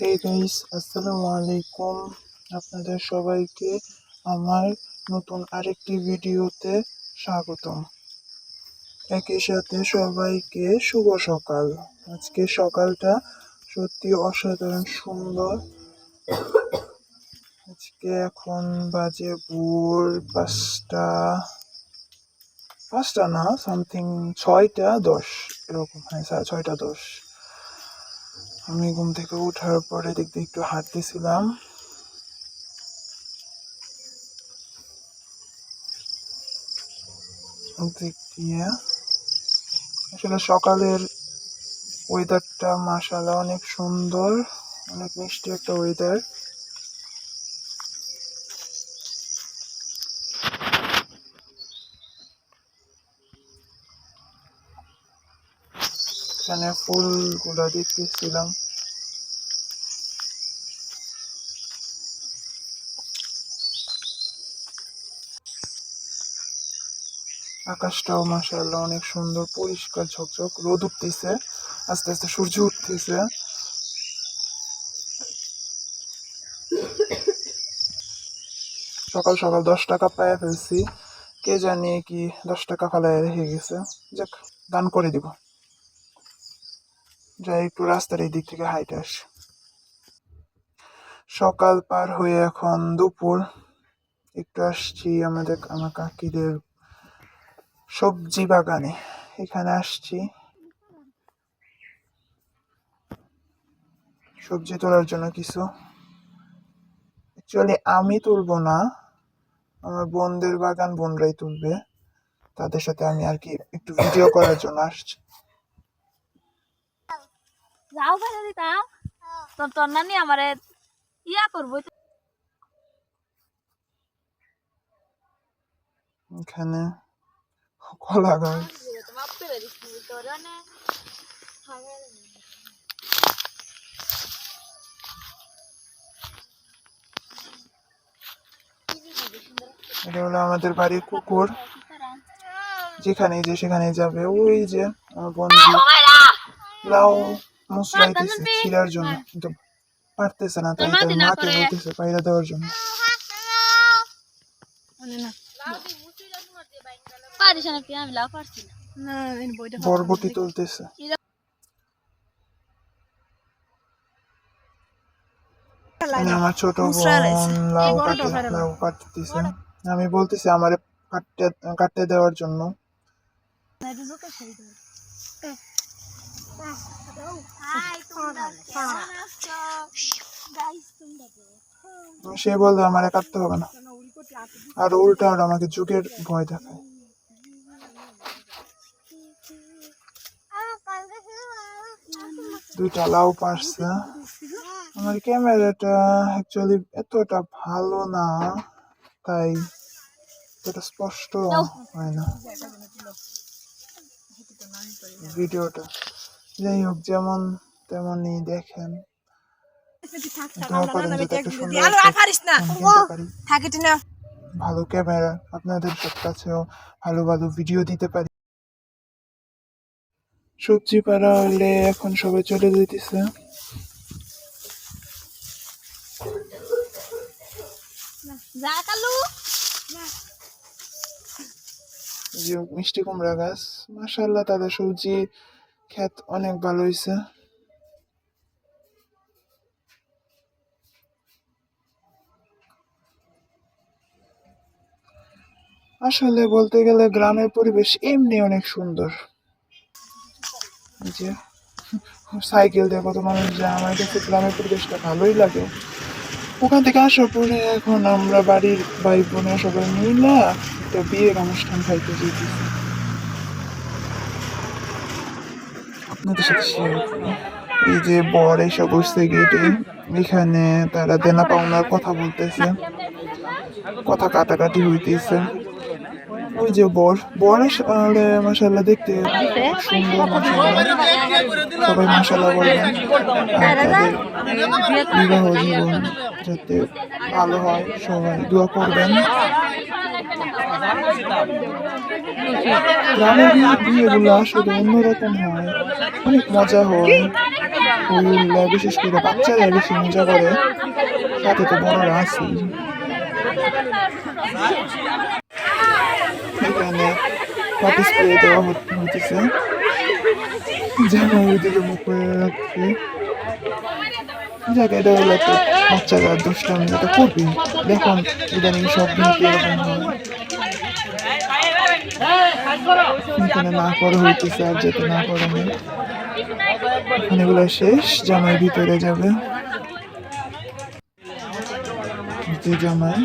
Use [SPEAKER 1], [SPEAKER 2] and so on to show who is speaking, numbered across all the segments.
[SPEAKER 1] Hey guys আসসালামু আলাইকুম আপনাদের সবাইকে আমার নতুন আরেকটি ভিডিওতে স্বাগতম। একই সাথে সবাইকে শুভ সকাল। আজকে সকালটা সত্যি অসাধারণ সুন্দর। আজকে এখন বাজে ভোর পাঁচটা। পাঁচটা না সামথিং ছয়টা দশ, এরকম হ্যাঁ ছয়টা দশ। আমি ঘুম থেকে ওঠার পরে দেখতে একটু হাঁটতেছিলাম। দিয়ে আসলে সকালের ওয়েদারটা মাসালা অনেক সুন্দর, অনেক মিষ্টি একটা ওয়েদার এখানে ফুলগুলো দেখতেছিলাম। আকাশটাও মাশাআল্লাহ অনেক সুন্দর, পরিষ্কার, ঝকঝক, রোদ উঠতেছে, আস্তে আস্তে সূর্য উঠতেছে। সকাল সকাল দশ টাকা পায়ে ফেলছি, কে জানি কি দশ টাকা ফালায় রেখে গেছে। যাক, দান করে দিব। যাই একটু রাস্তার এই দিক থেকে হাইটে আসি। সকাল পার হয়ে এখন দুপুর। একটু আসছি আমাদের আমার কাকিদের সবজি বাগানে। এখানে আসছি। সবজি তোলার জন্য কিছু। অ্যাকচুয়ালি আমি তুলবো না। আমার বোনদের বাগান, বোনরাই তুলবে। তাদের সাথে আমি আর কি একটু ভিডিও করার জন্য আসছি।
[SPEAKER 2] যাও ফেলে দিতাম তোর তোর নানি আমারে ইয়া করব।
[SPEAKER 1] এখানে কলা গাছ। এটা হলো আমাদের বাড়ির কুকুর। যেখানে যে সেখানে যাবে। ওই যে আমার বন্ধু। লাউ মুসলাইতেছে ছিঁড়ার জন্য। কিন্তু পারতেছে না তাই তার মাকে বলতেছে পায়রা দেওয়ার জন্য।
[SPEAKER 2] পারিস না। আমি লাভ পারছি না।
[SPEAKER 1] বরবটি তুলতেছে। মানে আমার ছোট বোন লাউ কাটে লাউ কাটতেছে। আমি বলতেছি আমার কাটতে কাটতে দেওয়ার জন্য। সে বলল, আমার কাটতে হবে না। আর উল্টা আর আমাকে যুগের ভয় দেখায়। দুইটা লাউ পারছে। আমার ক্যামেরাটা অ্যাকচুয়ালি এতটা ভালো না, তাই এটা স্পষ্ট হয় না। ভিডিওটা। যাই হোক যেমন তেমনই দেখেন। ভালো ক্যামেরা আপনাদের কাছেও ভালো ভালো ভিডিও দিতে পারি। সবজি পাড়া হলে এখন সবাই চলে যেতেছে
[SPEAKER 2] যা কালু।
[SPEAKER 1] মিষ্টি কুমড়া গাছ। মাশাল্লাহ তাদের সবজি ক্ষেত অনেক ভালো হয়েছে আসলে বলতে গেলে গ্রামের পরিবেশ এমনি অনেক সুন্দর। যে, সাইকেল দিয়ে কত মানুষ যায়, আমার কাছে গ্রামের পরিবেশটা ভালোই লাগে। ওখান থেকে আসার পরে এখন আমরা বাড়ির ভাই বোনের সবাই মিলে একটা বিয়ের অনুষ্ঠান খাইতে যেতেছি আপনাদের সাথে শেয়ার এই যে বর এসে বসছে গেটে এখানে তারা দেনা পাওনার কথা বলতেছে। কথা কাটাকাটি হইতেছে। ওই যে বর বর আসলে মাসাল্লাহ দেখতে সুন্দর সবাই মাসাল্লাহ বলবেন তাদের বিবাহ জীবন যাতে ভালো হয়, সবাই দোয়া করবেন। গ্রামের বিয়ে- বিয়েগুলো আসলে অন্যরকম হয়। অনেক মজা হয়। বিশেষ করে বাচ্চারা বেশি মজা করে। সাথে তো বড়রা আছেই। এখানে পাটি দেওয়া হত- হইতেছে। জামা ওইদিকে মুখ করে রাখছে জায়গাটা হলো তো বাচ্চারা দুষ্টামি যেটা করবে দেখুন, ইদানিং সব দিনকে এরকম হয়। এখানে না করা হইতেছে আর যেতে না করা নেই এগুলো শেষ, জামাই ভিতরে যাবে। জামাই।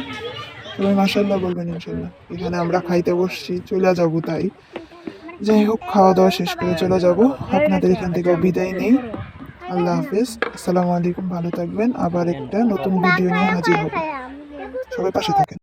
[SPEAKER 1] সবাই মাসাল্লাহ বলবেন ইনশাল্লাহ এখানে আমরা খাইতে বসছি, চলে যাব তাই। যাই হোক, খাওয়া দাওয়া শেষ করে চলে যাব। আপনাদের এখান থেকেও বিদায় নেই। আল্লাহ হাফিজ। আসসালামু আলাইকুম, ভালো থাকবেন। আবার একটা নতুন ভিডিও নিয়ে হাজির হব। সবাই পাশে থাকেন।